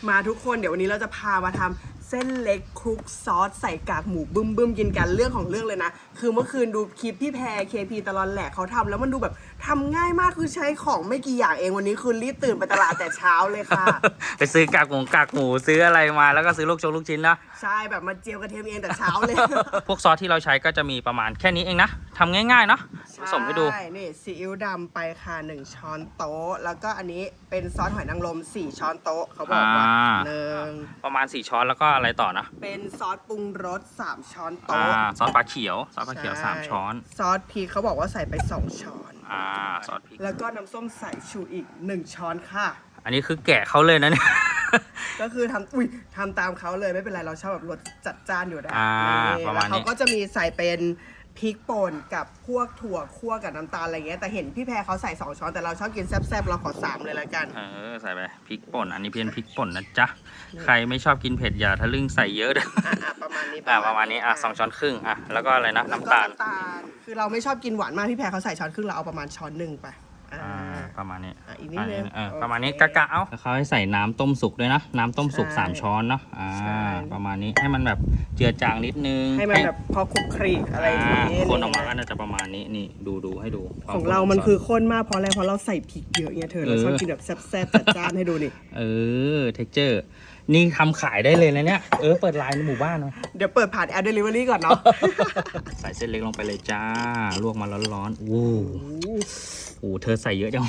มาทุกคนเดี๋ยววันนี้เราจะพามาทำเส้นเล็กคลุกซอสใส่กากหมูบึ้มบึ้มๆกินกันเรื่องของเรื่องเลยนะ คือเมื่อคืนดูคลิปพี่แพรเคพีตลอนแหลกเขาทำแล้วมันดูแบบทำง่ายมากคือใช้ของไม่กี่อย่างเองวันนี้คือรีบตื่นไปตลาดแต่เช้าเลยค่ะ ไปซื้อกากหมูกากหมูซื้ออะไรมาแล้วก็ซื้อลูกชงลูกชิ้นนะใช่แบบมาเจียวกระเทียมเองแต่เช้าเลย พวกซอสที่เราใช้ก็จะมีประมาณแค่นี้เองนะทำง่ายๆเนาะ ผสมให้ดู ใช่นี่ซีอิ๊วดำไปค่ะ1ช้อนโต๊ะ แล้วก็อันนี้เป็นซอสหอยนางรม4ช้อนโต๊ะเขาบอกว่าอ่า หนึ่งประมาณ 4 ช้อนแล้วก็อะไรต่อนะเป็นซอสปรุงรส3ช้อนอ่าโต๊ะซอสปลาเขียวซอสปลาเขียว ใ3 ช้อน ซอสพริกเขาบอกว่าใส่ไป2ช้อน อ่าซอสพริกแล้วก็น้ำส้มสายชูอีก1ช้อนค่ะ อันนี้คือแกะเขาเลยนะเนี่ย ก็คือทำอุ้ยทำตามเขาเลยไม่เป็นไรเราชอบแบบรสจัดจ้านอยู่ได้อ่านี่ประมาแล้วณนี้เขาก็จะมีใส่เป็น พริกป่นกับพวกถั่วคั่วกับน้ำตาลอะไรเงี้ยแต่เห็นพี่แพรเขาใส่2ช้อนแต่เราชอบกินแซ่บๆเราขอ3เลยละกัน เออใส่ไปพริกป่น อันนี้เพี้ยนพริกป่นนะจ๊ะ ใครไม่ชอบกินเผ็ดอย่าทะลึ่งใส่เยอะเด้ออะอะประมาณนี้อ่าประมาณนี้อะสองช้อนครึ่งอะแล้วก็อะไรนะแล้วน้ำก็ตาล น้ำตาล คือเราไม่ชอบกินหวานมากพี่แพรเขาใส่ช้อนครึ่งเราเอาประมาณช้อนหนึ่งไปอ่า อ่า ประมาณนี้อะอีกนิดนึงเออโอเคประมาณนี้กะกะเอาแล้วเขาให้ใส่น้ำต้มสุกด้วยนะ น้ำต้มสุกใช่สามช้อนเนาะอ่า ใช่ ประมาณนี้ให้มันแบบเจือจางนิดนึงให้มันแบบพอคลุกคลีอะไรอย่างอ่านี้คนออกมาก็น่าจะประมาณนี้นี่ดูดูให้ดูของเรามันคือข้นมากเพราะอะไรเพราะเราใส่พริกเยอะเนี่ยเธอเราชอบกินแบบแซ่บๆจัดจ้านให้ดูนี่ เออเท็กเจอร์ นี่ทำขายได้เลยนะเนี่ย เออ เปิดไลน์ในหมู่บ้านเนาะเดี๋ยวเปิดผ่านแอดเดลิเวอรี่ก่อนเนาะใส่เส้นเล็กลงไปเลยจ้า ลวกมาร้อนๆโอ้โหเธอใส่เยอะจัง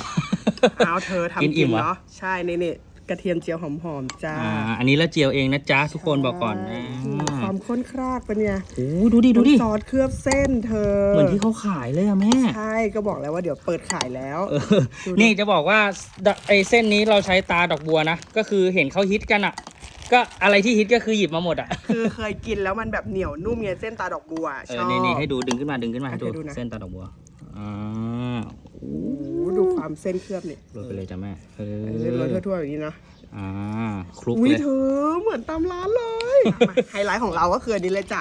เอาเธอทำกินอิ่มเหรอ เนาะใช่นี่นี่ กระเทียมเจียวหอมๆจ้าอ่าอันนี้ละเจียวเองนะจ๊ะทุกคนบอกก่อนนะใช่ความข้นครากเป็นไงโอ้ดูดิดูดิซอสเคลือบเส้นเธอเหมือนที่เขาขายเลยอะแม่ใช่ก็บอกแล้วว่าเดี๋ยวเปิดขายแล้วเออนี่จะบอกว่าดไอเส้นนี้เราใช้ตาดอกบัวนะก็คือเห็นเขาฮิตกันอะก็อะไรที่ฮิตก็คือหยิบมาหมดอะ คือเคยกินแล้วมันแบบเหนียวนุ่มไงเส้นตาดอกบัวเอชออบนี่นี่ให้ดูดึงขึ้นมาดึงขึ้นมาให้ดูให้ดูนะเส้นตาดอกบัวอ่าโอ้โห ดูความเส้นเคลือบนี่โรยไปเลยจ้ะแม่เอเอออโรยทั่วๆอย่างนี้นะอ่าคลุกอุ้ยเลยเธอเหมือนตามร้านเลยมาไฮไลท์ของเราก็คืออันนี้เลยจ้ะ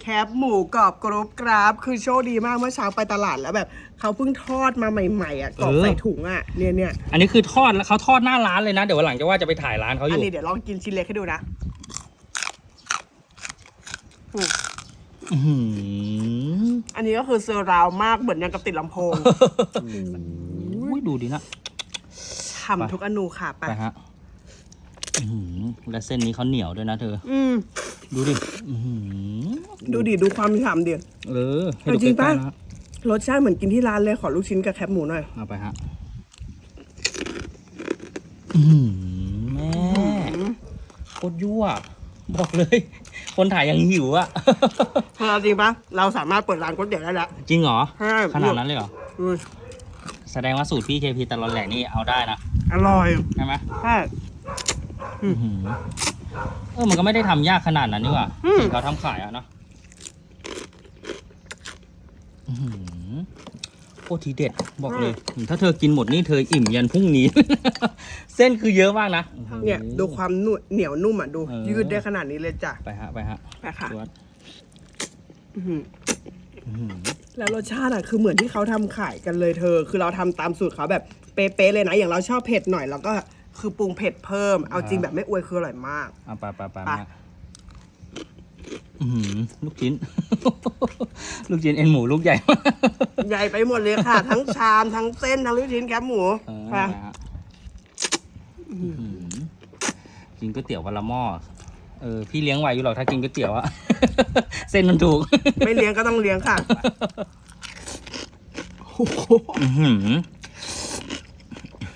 แคบหมูกรอบกรุบกราบคือโชคดีมากเมื่อเช้าไปตลาดแล้วแบบเขาเพิ่งทอดมาใหม่ๆอะกรอบใส่ถุงอะเนี่ยเนี่ยอันนี้คือทอดแล้วเขาทอดหน้าร้านเลยนะ เดี๋ยววันหลังจะว่าจะไปถ่ายร้านเขาออันยู่นี้เดี๋ยวลองกินชิ้นเล็กให้ดูนะอืมอื้อหืออันนี้ก็คือเซอร์ราวมากเหมือนยังกับติดลำโพงอุ้ย ดูดินะทำทุกอนูค่ะไปไปฮะอื้อหือและเส้นนี้เขาเหนียวด้วยนะเธอ อืม ดูดิอื้อหือดูดิดูความฉ่ำดิ เออให้ดูจริงใกล้ปะๆนะรสชาติเหมือนกินที่ร้านเลยขอลูกชิ้นกับแคบหมูหน่อย เอาไปฮะอื้อหือแม่โคตรยั่ว บอกเลย คนถ่ายยังหิวอะเธอจริงปะเราสามารถเปิดร้านก๋วยเตี๋ยวได้แล้วจริงเหรอ ใช่ขนาดนั้นเลยเหรอ อืม แสดงว่าสูตรพี่เคพีตลอดแหลกนี่เอาได้นะอร่อยใช่ไหมใช่ อื้อหือเออมันก็ไม่ได้ทำยากขนาดนั้นนี่หว่าอืม เห็นเขาทำขายอะเนาะอื้อหือโคตรทีเด็ดบอกเลย ถ้าเธอกินหมดนี่เธออิ่มยันพรุ่งนี้ เส้นคือเยอะมากนะเนี่ย ดูความนุ่มเหนียวนุ่มอะดู เออ ยืดได้ขนาดนี้เลยจ้ะไปฮะไปฮะไปค่ะ จวดอื้อหืออื้อหือ แล้วรสชาติอะคือเหมือนที่เขาทำขายกันเลยเธอ คือเราทำตามสูตรเขาแบบเป๊ะๆเลยนะ อย่างเราชอบเผ็ดหน่อยเราก็คือปรุงเผ็ดเพิ่ม เอาจริงแบบไม่อวยคืออร่อยมาก เอาไปไปไปไปแม่อื้อหือลูกชิ้น ลูกชิ้นเอ็นหมูลูกใหญ่มากใหญ่ไปหมดเลยค่ะ ทั้งชามทั้งเส้นทั้งลูกชิ้นแคบหมูเออไปไปฮะอื้อหือกินก๋วยเตี๋ยววันละหม้อ เออพี่เลี้ยงไหวอยู่หรอกถ้ากินก๋วยเตี๋ยวอะ เส้นมันถูก ไม่เลี้ยงก็ต้องเลี้ยงค่ะโอ้โหอื้อหือ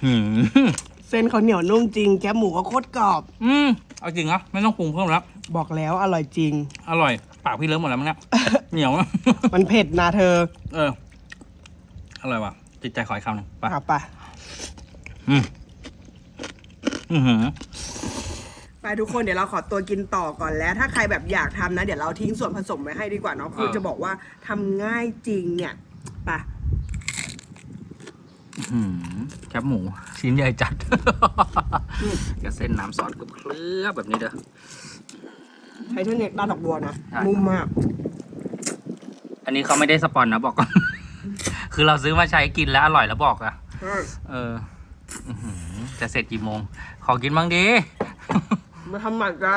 อื้อหือเส้นเขาเหนียวนุ่มจริงแคบหมูก็โคตรกรอบ อืมเอาจริงนะไม่ต้องปรุงเพิ่มแล้วบอกแล้วอร่อยจริง อร่อย ปากพี่เลิฟหมดแล้วมั้งเนี่ย เหนียวอะมันเผ็ดนะเธอเออ อร่อยว่ะจิตใจขออีกคำหนึ่งไปเอาไป อืม อือหือไป ทุกคนเดี๋ยวเราขอตัวกินต่อก่อนแล้ว ถ้าใครแบบอยากทำนะ เดี๋ยวเราทิ้งส่วนผสมไว้ให้ดีกว่าเนาะคือเออจะบอกว่าทำง่ายจริงเนี่ยไปอื้อหือแคบหมูชิ้นใหญ่จัดกับเส้นน้ำซอสกับเคลือบแบบนี้เด้อ ใช้เทคนิคด้านดอกบัวนะใช่นุ่มมากอันนี้เขาไม่ได้สปอนนะบอกก่อน คือเราซื้อมาใช้กินแล้วอร่อยแล้วบอกอะใช่เอออื้อหือจะเสร็จกี่โมง ขอกินบ้างดี มาทำหมันจ้า